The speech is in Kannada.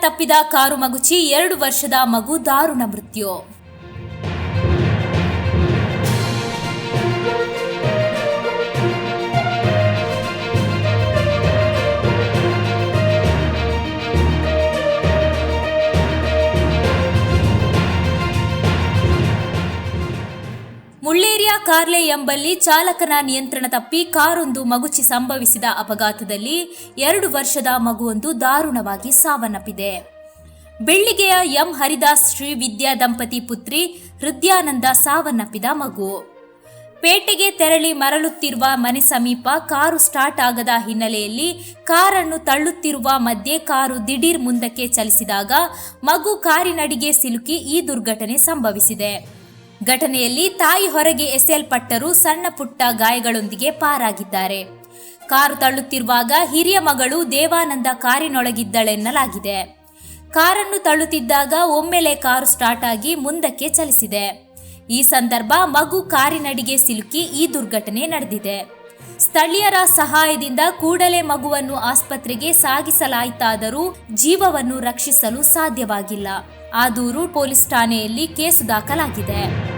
ತಪ್ಪಿದ ಕಾರು ಮಗುಚಿ ಎರಡು ವರ್ಷದ ಮಗು ದಾರುಣ ಮೃತ್ಯು. ಮುಳ್ಳೇರಿಯ ಕಾರ್ಲೆ ಎಂಬಲ್ಲಿ ಚಾಲಕನ ನಿಯಂತ್ರಣ ತಪ್ಪಿ ಕಾರೊಂದು ಮಗುಚಿ ಸಂಭವಿಸಿದ ಅಪಘಾತದಲ್ಲಿ ಎರಡು ವರ್ಷದ ಮಗುವೊಂದು ದಾರುಣವಾಗಿ ಸಾವನ್ನಪ್ಪಿದೆ. ಬೆಳ್ಳಿಗೆಯ ಎಂ. ಹರಿದಾಸ್ ಶ್ರೀ ವಿದ್ಯಾ ದಂಪತಿ ಪುತ್ರಿ ಹೃದಯಾನಂದ ಸಾವನ್ನಪ್ಪಿದ ಮಗು. ಪೇಟೆಗೆ ತೆರಳಿ ಮರಳುತ್ತಿರುವ ಮನೆ ಸಮೀಪ ಕಾರು ಸ್ಟಾರ್ಟ್ ಆಗದ ಹಿನ್ನೆಲೆಯಲ್ಲಿ ಕಾರನ್ನು ತಳ್ಳುತ್ತಿರುವ ಮಧ್ಯೆ ಕಾರು ದಿಢೀರ್ ಮುಂದಕ್ಕೆ ಚಲಿಸಿದಾಗ ಮಗು ಕಾರಿನಡಿಗೆ ಸಿಲುಕಿ ಈ ದುರ್ಘಟನೆ ಸಂಭವಿಸಿದೆ. ಘಟನೆಯಲ್ಲಿ ತಾಯಿ ಹೊರಗೆ ಎಸೆಯಲ್ಪಟ್ಟರೂ ಸಣ್ಣ ಪುಟ್ಟ ಗಾಯಗಳೊಂದಿಗೆ ಪಾರಾಗಿದ್ದಾರೆ. ಕಾರು ತಳ್ಳುತ್ತಿರುವಾಗ ಹಿರಿಯ ಮಗಳು ದೇವಾನಂದ ಕಾರಿನೊಳಗಿದ್ದಳೆನ್ನಲಾಗಿದೆ. ಕಾರನ್ನು ತಳ್ಳುತ್ತಿದ್ದಾಗ ಒಮ್ಮೆಲೆ ಕಾರು ಸ್ಟಾರ್ಟ್ ಆಗಿ ಮುಂದಕ್ಕೆ ಚಲಿಸಿದೆ. ಈ ಸಂದರ್ಭ ಮಗು ಕಾರಿನಡಿಗೆ ಸಿಲುಕಿ ಈ ದುರ್ಘಟನೆ ನಡೆದಿದೆ. ಸ್ಥಳೀಯರ ಸಹಾಯದಿಂದ ಕೂಡಲೇ ಮಗುವನ್ನು ಆಸ್ಪತ್ರೆಗೆ ಸಾಗಿಸಲಾಯಿತಾದರೂ ಜೀವವನ್ನು ರಕ್ಷಿಸಲು ಸಾಧ್ಯವಾಗಿಲ್ಲ. ಆ ದೂರು ಪೊಲೀಸ್ ಠಾಣೆಯಲ್ಲಿ ಕೇಸು ದಾಖಲಾಗಿದೆ.